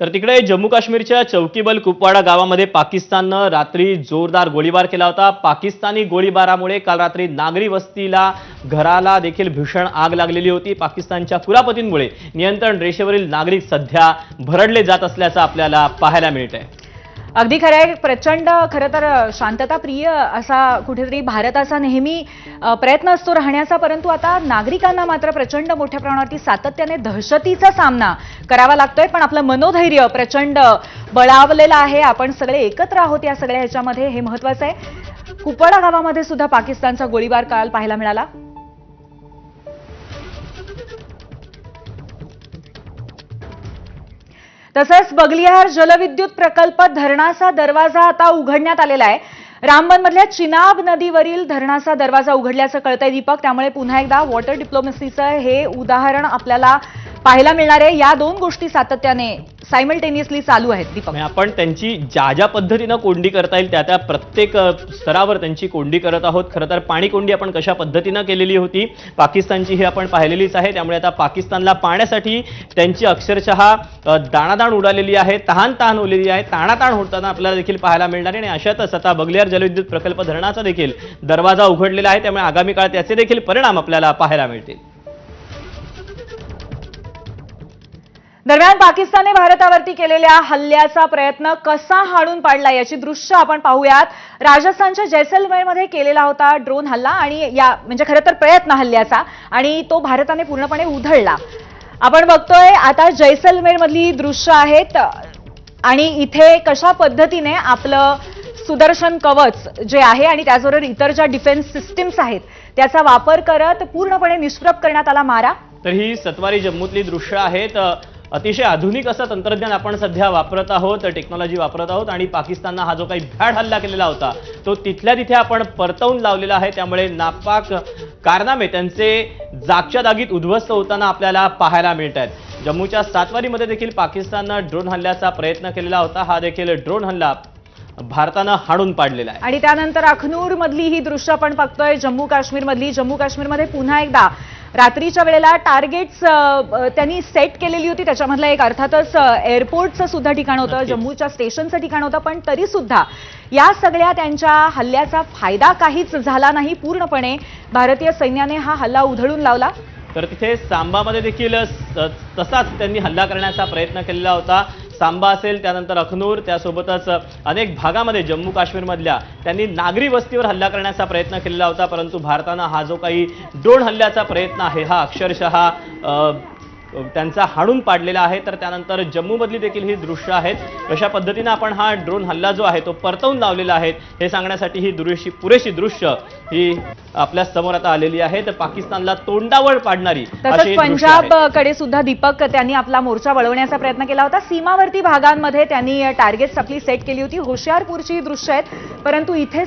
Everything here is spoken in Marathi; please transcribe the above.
तर तिकडे जम्मू काश्मीरच्या चौकीबल कुपवाडा गावामध्ये पाकिस्ताननं रात्री जोरदार गोळीबार केला होता. पाकिस्तानी गोळीबारामुळे काल रात्री नागरी वस्तीला घराला देखील भीषण आग लागलेली होती. पाकिस्तानच्या कुरापतींमुळे नियंत्रण रेषेवरील नागरिक सध्या भरडले जात असल्याचं आपल्याला पाहायला मिळत आहे अगदी खरं आहे. प्रचंड खरं तर शांतताप्रिय असा कुठेतरी भारताचा नेहमी प्रयत्न असतो राहण्याचा. परंतु आता नागरिकांना मात्र प्रचंड मोठ्या प्रमाणावरती सातत्याने दहशतीचा सामना करावा लागतोय. पण आपलं मनोधैर्य प्रचंड बळावलेलं आहे. आपण सगळे एकत्र आहोत या सगळ्या ह्याच्यामध्ये. हे महत्वाचं आहे. कुपवाडा गावामध्ये सुद्धा पाकिस्तानचा गोळीबार काल पाहायला मिळाला. तसंच बगलिहार जलविद्युत प्रकल्प धरणाचा दरवाजा आता उघडण्यात आलेला आहे. रामबनमधल्या चिनाब नदीवरील धरणाचा दरवाजा उघडल्याचं कळतंय दीपक. त्यामुळे पुन्हा एकदा वॉटर डिप्लोमसीचं हे उदाहरण आपल्याला पाहायला मिळणार आहे या दोन गोष्टी सातत्याने सायमल्टेनियसली चालू आहेत दीपक. आपण त्यांची ज्या ज्या पद्धतीनं कोंडी करता येईल त्या त्या प्रत्येक स्तरावर त्यांची कोंडी करत आहोत. खरं तर पाणी कोंडी आपण कशा पद्धतीनं केलेली होती पाकिस्तानची ही आपण पाहिलेलीच आहे. त्यामुळे आता पाकिस्तानला पाण्यासाठी त्यांची अक्षरशः दाणादाण उडालेली आहे तहान तहान उरलेली आहे. ताणाताण होताना आपल्याला देखील पाहायला मिळणार आहे. आणि अशातच आता बगलियार जलविद्युत प्रकल्प धरणाचा देखील दरवाजा उघडलेला आहे. त्यामुळे आगामी काळात त्याचे देखील परिणाम आपल्याला पाहायला मिळतील. दरम्यान पाकिस्तानने भारतावरती केलेल्या हल्ल्याचा प्रयत्न कसा हाणून पाडला याची दृश्य आपण पाहूयात. राजस्थानच्या जैसलमेरमध्ये केलेला होता ड्रोन हल्ला आणि या म्हणजे खरं तर प्रयत्न हल्ल्याचा आणि तो भारताने पूर्णपणे उधळला. आपण बघतोय आता जैसलमेरमधली दृश्य आहेत आणि इथे कशा पद्धतीने आपलं सुदर्शन कवच जे आहे आणि त्याचबरोबर इतर ज्या डिफेन्स सिस्टीम्स आहेत त्याचा वापर करत पूर्णपणे निष्प्रभ करण्यात आला मारा. तर ही सत्वारी जम्मूतली दृश्य आहेत. अतिशय आधुनिक असं तंत्रज्ञान आपण सध्या वापरत आहोत टेक्नॉलॉजी वापरत आहोत आणि पाकिस्ताननं हा जो काही भ्याड हल्ला केलेला होता तो तिथल्या तिथे आपण परतवून लावलेला आहे. त्यामुळे नापाक कारनामे त्यांचे जागच्या जागीत उद्ध्वस्त होताना आपल्याला पाहायला मिळत आहेत जम्मूच्या सातवारीमध्ये देखील पाकिस्ताननं ड्रोन हल्ल्याचा प्रयत्न केलेला होता. हा देखील ड्रोन हल्ला भारतानं हाडून पाडलेला आहे. आणि त्यानंतर अखनूर मधली ही दृश्य आपण बघतोय. जम्मू काश्मीर मधली जम्मू काश्मीरमध्ये पुन्हा एकदा रात्रीच्या वेळेला टार्गेट्स त्यांनी सेट केलेली होती. त्याच्यामधलं एक अर्थातच एअरपोर्टचं सुद्धा ठिकाण होतं. जम्मूच्या स्टेशनचं ठिकाण होतं. पण तरी सुद्धा या सगळ्या त्यांच्या हल्ल्याचा फायदा काहीच झाला नाही. पूर्णपणे भारतीय सैन्याने हा हल्ला उधळून लावला. तर तिथे सांबामध्ये देखील तसाच त्यांनी हल्ला करण्याचा प्रयत्न केलेला होता. सांबा असेल त्यानंतर अखनूर त्यासोबतच अनेक भागामध्ये जम्मू काश्मीरमधल्या त्यांनी नागरी वस्तीवर हल्ला करण्याचा प्रयत्न केलेला होता परंतु भारतानं हा जो काही ड्रोन हल्ल्याचा प्रयत्न आहे हा अक्षरशः त्यांचा हाणून पाडलेला आहे. तर त्यानंतर जम्मूमधली देखील ही दृश्य आहेत कशा पद्धतीनं आपण हा ड्रोन हल्ला जो आहे तो परतवून लावलेला आहे हे सांगण्यासाठी ही दुरेशी पुरेशी दृश्य ही आपल्यासमोर आता आलेली आहे. तर पाकिस्तानला तोंडावर पाडणारी तसंच ही दृश्य आहेत. पंजाबकडे सुद्धा दीपक त्यांनी आपला मोर्चा वळवण्याचा प्रयत्न केला होता. सीमावर्ती भागांमध्ये त्यांनी टार्गेट्स आपली सेट केली होती. होशियारपूरची ही दृश्य आहेत. परंतु इथे